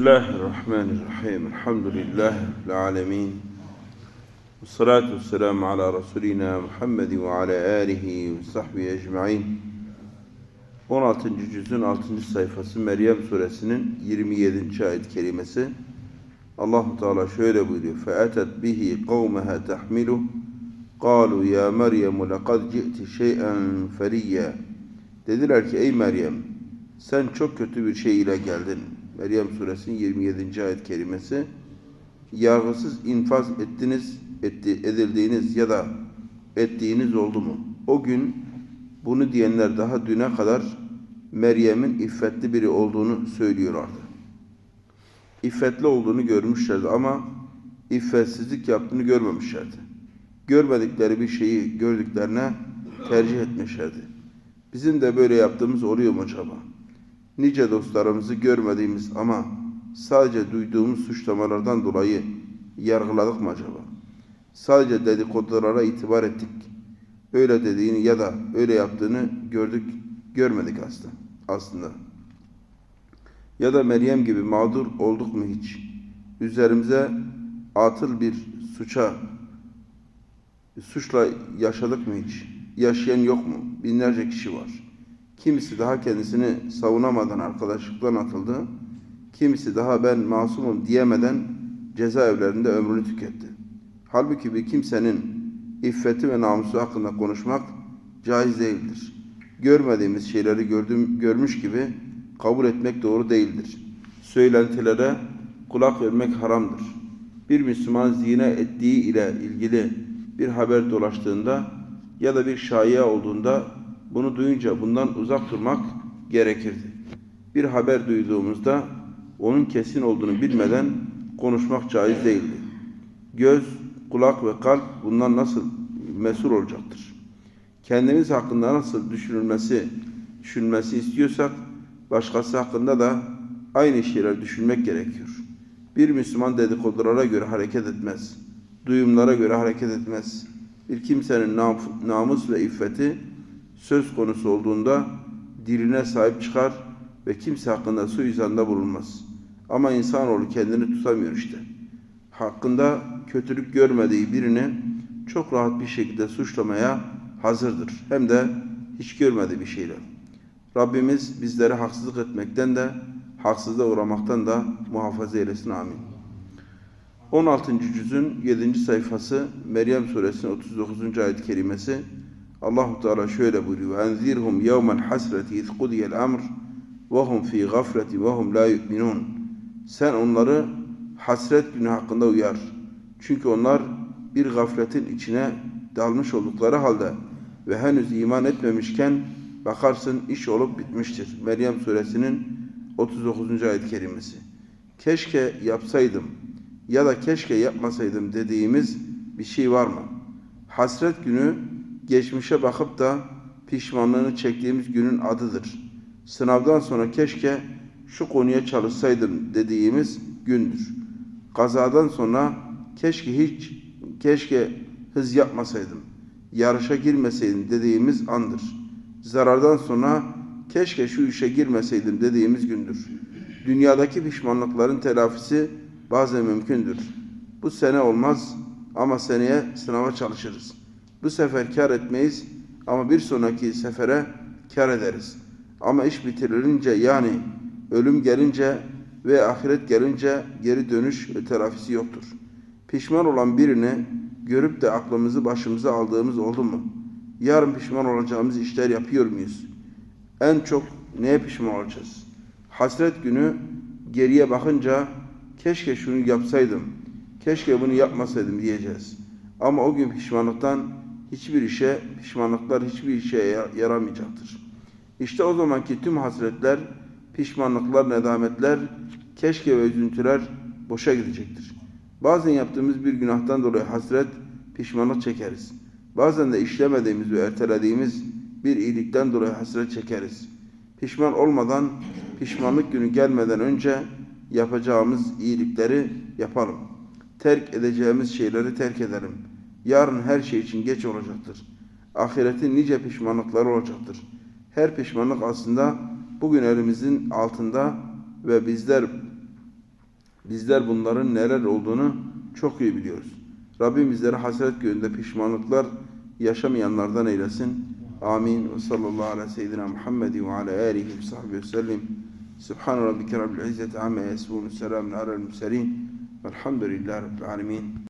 Bismillahirrahmanirrahim. Elhamdülillahi Rabbil alemin. Ve salatu ve selamu ala Resulina Muhammed ve ala alihi ve sahbihi ecma'in. 16. cüzün 6. sayfası Meryem suresinin 27. ayet kerimesi. Allahu Teala şöyle buyuruyor. فَاَتَتْ بِهِ قَوْمَهَا تَحْمِلُهُ قَالُوا يَا مَرْيَمُ لَقَدْ جِئْتِ شَيْئًا فَرِيًّا Dediler ki ey Meryem sen çok kötü bir şey ile geldin. Meryem suresinin 27. ayet kerimesi. Yargısız infaz ettiniz, etti, edildiğiniz ya da ettiğiniz oldu mu? O gün bunu diyenler daha düne kadar Meryem'in iffetli biri olduğunu söylüyorlardı. İffetli olduğunu görmüşlerdi ama iffetsizlik yaptığını görmemişlerdi. Görmedikleri bir şeyi gördüklerine tercih etmişlerdi. Bizim de böyle yaptığımız oluyor mu acaba? Nice dostlarımızı görmediğimiz ama sadece duyduğumuz suçlamalardan dolayı yargıladık mı acaba? Sadece dedikodulara itibar ettik. Öyle dediğini ya da öyle yaptığını gördük, görmedik aslında. aslında. Ya da Meryem gibi mağdur olduk mu hiç? Üzerimize atıl bir suça, suçla yaşadık mı hiç? Yaşayan yok mu? Binlerce kişi var. Kimisi daha kendisini savunamadan arkadaşlıktan atıldı. Kimisi daha ben masumum diyemeden cezaevlerinde ömrünü tüketti. Halbuki bir kimsenin iffeti ve namusu hakkında konuşmak caiz değildir. Görmediğimiz şeyleri gördüm, görmüş gibi kabul etmek doğru değildir. Söylentilere kulak vermek haramdır. Bir Müslüman zina ettiği ile ilgili bir haber dolaştığında ya da bir şaiye olduğunda bunu duyunca bundan uzak durmak gerekirdi. Bir haber duyduğumuzda onun kesin olduğunu bilmeden konuşmak caiz değildi. Göz, kulak ve kalp bundan nasıl mesul olacaktır? Kendimiz hakkında nasıl düşünülmesi, düşünmesi istiyorsak başkası hakkında da aynı şeyler düşünmek gerekiyor. Bir Müslüman dedikodulara göre hareket etmez. Duyumlara göre hareket etmez. Bir kimsenin namus ve iffeti söz konusu olduğunda diline sahip çıkar ve kimse hakkında suizanda bulunmaz. Ama insanoğlu kendini tutamıyor işte. Hakkında kötülük görmediği birini çok rahat bir şekilde suçlamaya hazırdır. Hem de hiç görmediği bir şeyle. Rabbimiz bizleri haksızlık etmekten de haksızlığa uğramaktan da muhafaza eylesin. Amin. 16. cüzün 7. sayfası Meryem suresinin 39. ayet-i kerimesi Allahu Teala şöyle buyuruyor. Enzirhum yevmel hasreti iz kudiyel emr ve hum fi gafleti ve hum la yu'minun. Sen onları hasret günü hakkında uyar. Çünkü onlar bir gafletin içine dalmış oldukları halde ve henüz iman etmemişken bakarsın iş olup bitmiştir. Meryem suresinin 39. ayet kerimesi. Keşke yapsaydım ya da keşke yapmasaydım dediğimiz bir şey var mı? Hasret günü geçmişe bakıp da pişmanlığını çektiğimiz günün adıdır. Sınavdan sonra keşke şu konuya çalışsaydım dediğimiz gündür. Kazadan sonra keşke hiç, keşke hız yapmasaydım, yarışa girmeseydim dediğimiz andır. Zarardan sonra keşke şu işe girmeseydim dediğimiz gündür. Dünyadaki pişmanlıkların telafisi bazen mümkündür. Bu sene olmaz ama seneye sınava çalışırız. Bu sefer kar etmeyiz ama bir sonraki sefere kar ederiz. Ama iş bitirilince yani ölüm gelince ve ahiret gelince geri dönüş telafisi yoktur. Pişman olan birini görüp de aklımızı başımıza aldığımız oldu mu? Yarın pişman olacağımız işler yapıyor muyuz? En çok neye pişman olacağız? Hasret günü geriye bakınca keşke şunu yapsaydım, keşke bunu yapmasaydım diyeceğiz. Ama o gün pişmanlıktan hiçbir işe, pişmanlıklar hiçbir işe yaramayacaktır. İşte o zamanki tüm hasretler, pişmanlıklar, nedametler, keşke ve üzüntüler boşa gidecektir. Bazen yaptığımız bir günahtan dolayı hasret, pişmanlık çekeriz. Bazen de işlemediğimiz ve ertelediğimiz bir iyilikten dolayı hasret çekeriz. Pişman olmadan, pişmanlık günü gelmeden önce yapacağımız iyilikleri yapalım. Terk edeceğimiz şeyleri terk edelim. Yarın her şey için geç olacaktır. Ahiretin nice pişmanlıkları olacaktır. Her pişmanlık aslında bugün elimizin altında ve bizler Bizler bunların neler olduğunu çok iyi biliyoruz. Rabbim bizleri hasret göğünde pişmanlıklar yaşamayanlardan eylesin. Amin. Ve sallallahu ala seyyidina Muhammedi ve ala alihi ve sahbihi ve sellim. Subhan rabbike rabbil izzeti amma yasifun. Selamun alel murselin. Velhamdülillahi rabbil alemin.